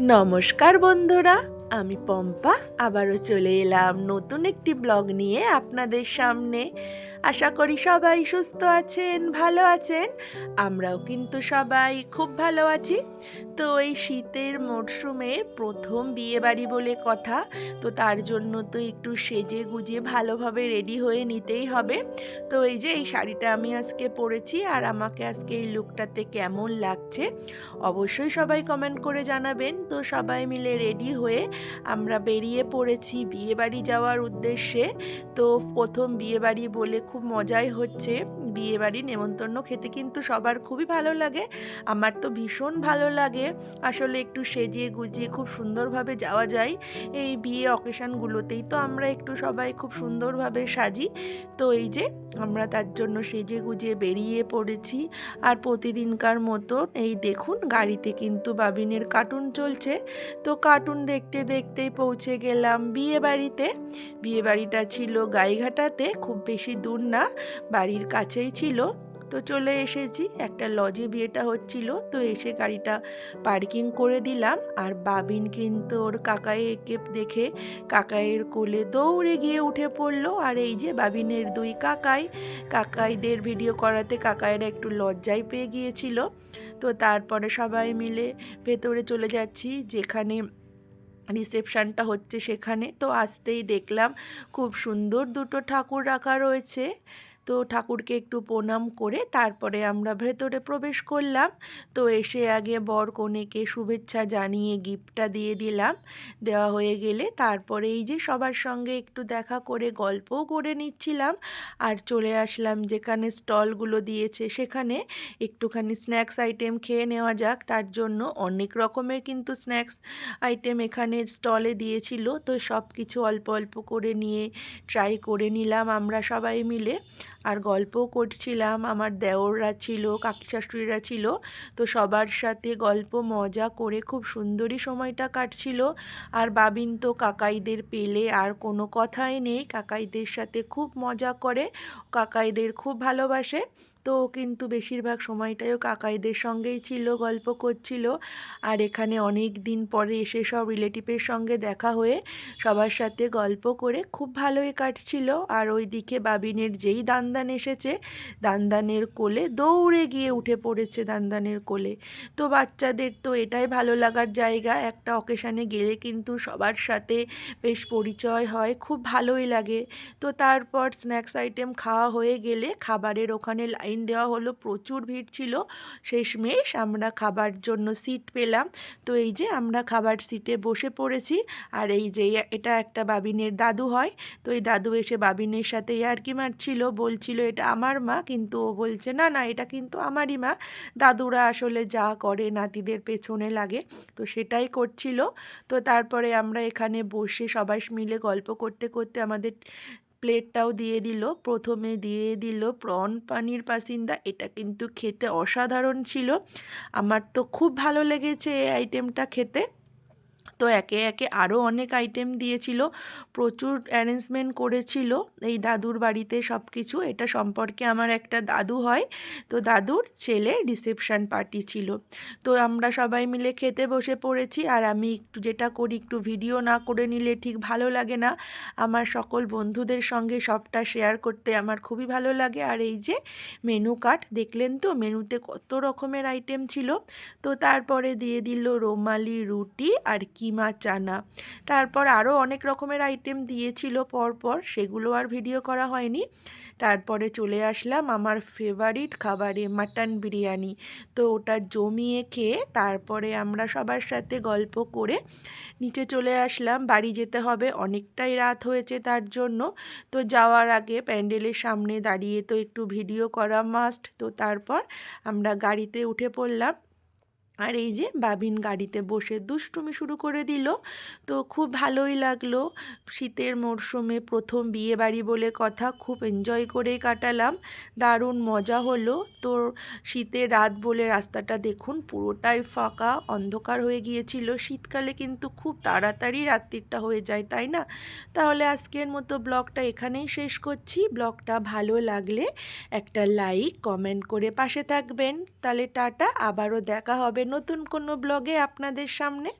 নমস্কার বন্ধুরা। আমি পম্পা, আবারও চলে এলাম নতুন একটি ব্লগ নিয়ে আপনাদের সামনে। আশা করি সবাই সুস্থ আছেন, ভালো আছেন। আমরাও কিন্তু সবাই খুব ভালো আছি। তো এই শীতের মরশুমে প্রথম বিয়ে বাড়ি বলে কথা, তো তার জন্য তো একটু সেজে গুজে ভালোভাবে রেডি হয়ে নিতেই হবে। তো এই যে এই শাড়িটা আমি আজকে পরেছি আর আমাকে আজকে এই লুকটাতে কেমন লাগছে, অবশ্যই সবাই কমেন্ট করে জানাবেন। তো সবাই মিলে রেডি হয়ে আমরা বেরিয়ে পড়েছি বিয়েবাড়ি যাওয়ার উদ্দেশ্যে। তো প্রথম বিয়েবাড়ি বলে খুব মজাই হচ্ছে। বিয়ে বাড়ি নেমন্তন্ন খেতে কিন্তু সবার খুবই ভালো লাগে। আমার তো ভীষণ ভালো লাগে। আসলে একটু সেজিয়ে গুজিয়ে খুব সুন্দরভাবে যাওয়া যায়। এই বিয়ে অকেশানগুলোতেই তো আমরা একটু সবাই খুব সুন্দরভাবে সাজি। তো এই যে আমরা তার জন্য সেজে গুজে বেরিয়ে পড়েছি। আর প্রতিদিনকার মতো এই দেখুন গাড়িতে কিন্তু বাবিনের কার্টুন চলছে। তো কার্টুন দেখতে দেখতেই পৌঁছে গেলাম বিয়ে বাড়িতে। বিয়ে বাড়িটা ছিল গাইঘাটাতে, খুব বেশি দূর না, বাড়ির কাছেই ছিল। তো চলে এসেছি, একটা লজে বিয়েটা হচ্ছিল, তো এসে গাড়িটা পার্কিং করে দিলাম। আর বাবিন কিন্তু ওর কাকাইকে দেখে কাকাইয়ের কোলে দৌড়ে গিয়ে উঠে পড়ল। আর এই যে বাবিনের দুই কাকাই, কাকাইদের ভিডিও করাতে কাকাইরা একটু লজ্জায় পেয়ে গিয়েছিল। তো তারপরে সবাই মিলে ভেতরে চলে যাচ্ছি, যেখানে রিসেপশানটা হচ্ছে সেখানে। তো আসতেই দেখলাম খুব সুন্দর দুটো ঠাকুর রাখা রয়েছে। তো ঠাকুরকে একটু প্রণাম করে তারপরে আমরা ভেতরে প্রবেশ করলাম। তো এসে আগে বর কনেকে শুভেচ্ছা জানিয়ে গিফটটা দিয়ে দিলাম। দেওয়া হয়ে গেলে তারপরে এই যে সবার সঙ্গে একটু দেখা করে গল্পও করে নিচ্ছিলাম। আর চলে আসলাম যেখানে স্টলগুলো দিয়েছে সেখানে একটুখানি স্ন্যাক্স আইটেম খেয়ে নেওয়া যাক। তার জন্য অনেক রকমের কিন্তু স্ন্যাক্স আইটেম এখানে স্টলে দিয়েছিল। তো সব কিছু অল্প অল্প করে নিয়ে ট্রাই করে নিলাম আমরা সবাই মিলে। আর গল্পও করছিলাম, আমার দেওররা ছিল কাকি শাশুড়িরা ছিল, তো সবার সাথে গল্প, মজা করে খুব সুন্দরই সময়টা কাটছিল। আর বাবিন তো কাকাইদের পেলে আর কোনো কথাই নেই, কাকাইদের সাথে খুব মজা করে, কাকাইদের খুব ভালোবাসে। তো কিন্তু বেশিরভাগ সময়টাইও কাকাইদের সঙ্গেই ছিল, গল্প করছিল। আর এখানে অনেক দিন পরে এসে সব রিলেটিভের সঙ্গে দেখা হয়ে সবার সাথে গল্প করে খুব ভালোই কাটছিল। আর ওই দিকে বাবিনের যেই দানদান এসেছে, দানদানের কোলে দৌড়ে গিয়ে উঠে পড়েছে দানদানের কোলে। তো বাচ্চাদের তো এটাই ভালো লাগার জায়গা, একটা অকেশানে গেলে কিন্তু সবার সাথে বেশ পরিচয় হয়, খুব ভালোই লাগে। তো তারপর স্ন্যাক্স আইটেম খাওয়া হয়ে গেলে খাবারের ওখানে লাইন দেওয়া হলো, প্রচুর ভিড় ছিল। শেষমেশ আমরা খাবার জন্য সিট পেলাম। তো এই যে আমরা খাবার সিটে বসে পড়েছি। আর এই যে এটা একটা বাবিনের দাদু হয়। তো এই দাদু এসে বাবিনের সাথে ইয়ার্কি মারছিল। বলছিল, এটা আমার মা। কিন্তু ও বলছে, না না, এটা কিন্তু আমারই মা। দাদুরা আসলে যা করে নাতিদের পেছনে লাগে। তো সেটাই করছিল। তো তারপরে আমরা এখানে বসে সবাই মিলে গল্প করতে করতে আমাদের প্লেটটাও দিয়ে দিল। প্রথমে দিয়ে দিল প্রন পানির পাসিন্দা এটা কিন্তু খেতে অসাধারণ ছিল। আমার তো খুব ভালো লেগেছে এই আইটেমটা খেতে। তো একে একে আরও অনেক আইটেম দিয়েছিল, প্রচুর অ্যারেঞ্জমেন্ট করেছিল এই দাদুর বাড়িতে সব কিছু এটা সম্পর্কে আমার একটা দাদু হয়, তো দাদুর ছেলে রিসেপশান পার্টি ছিল। তো আমরা সবাই মিলে খেতে বসে পড়েছি আর আমি একটু যেটা করি একটু ভিডিও না করে নিলে ঠিক ভালো লাগে না। আমার সকল বন্ধুদের সঙ্গে সবটা শেয়ার করতে আমার খুবই ভালো লাগে। আর এই যে মেনু কার্ড দেখলেন তো মেনুতে কত রকমের আইটেম ছিল? তো তারপরে দিয়ে দিল রোমালি রুটি আর কিমা চানা। তারপর আরও অনেক রকমের আইটেম দিয়েছিল পরপর, সেগুলো আর ভিডিও করা হয়নি। তারপরে চলে আসলাম আমার ফেভারিট খাবারে মাটন বিরিয়ানি। তো ওটা জমিয়ে খেয়ে তারপরে আমরা সবার সাথে গল্প করে নিচে চলে আসলাম। বাড়ি যেতে হবে, অনেকটাই রাত হয়েছে তার জন্য। তো যাওয়ার আগে প্যান্ডেলের সামনে দাঁড়িয়ে তো একটু ভিডিও করা মাস্ট তো তারপর আমরা গাড়িতে উঠে পড়লাম। আর এই যে বাবিন গাড়িতে বসে দুষ্টুমি শুরু করে দিল। তো খুব ভালোই লাগল। শীতের মরশুমে প্রথম বিয়ে বাড়ি বলে কথা, খুব এনজয় করেই কাটালাম। দারুণ মজা হলো। তো শীতের রাত বলে রাস্তাটা দেখুন, পুরোটাই ফাঁকা, অন্ধকার হয়ে গিয়েছিল। শীতকালে কিন্তু খুব তাড়াতাড়ি রাত্রিটা হয়ে যায়, তাই না? তাহলে আজকের মতো ব্লগটা এখানেই শেষ করছি। ব্লগটা ভালো লাগলে একটা লাইক, কমেন্ট করে পাশে থাকবেন। তাহলে টাটা, আবারও দেখা হবে নতুন কোনো ব্লগে আপনাদের সামনে?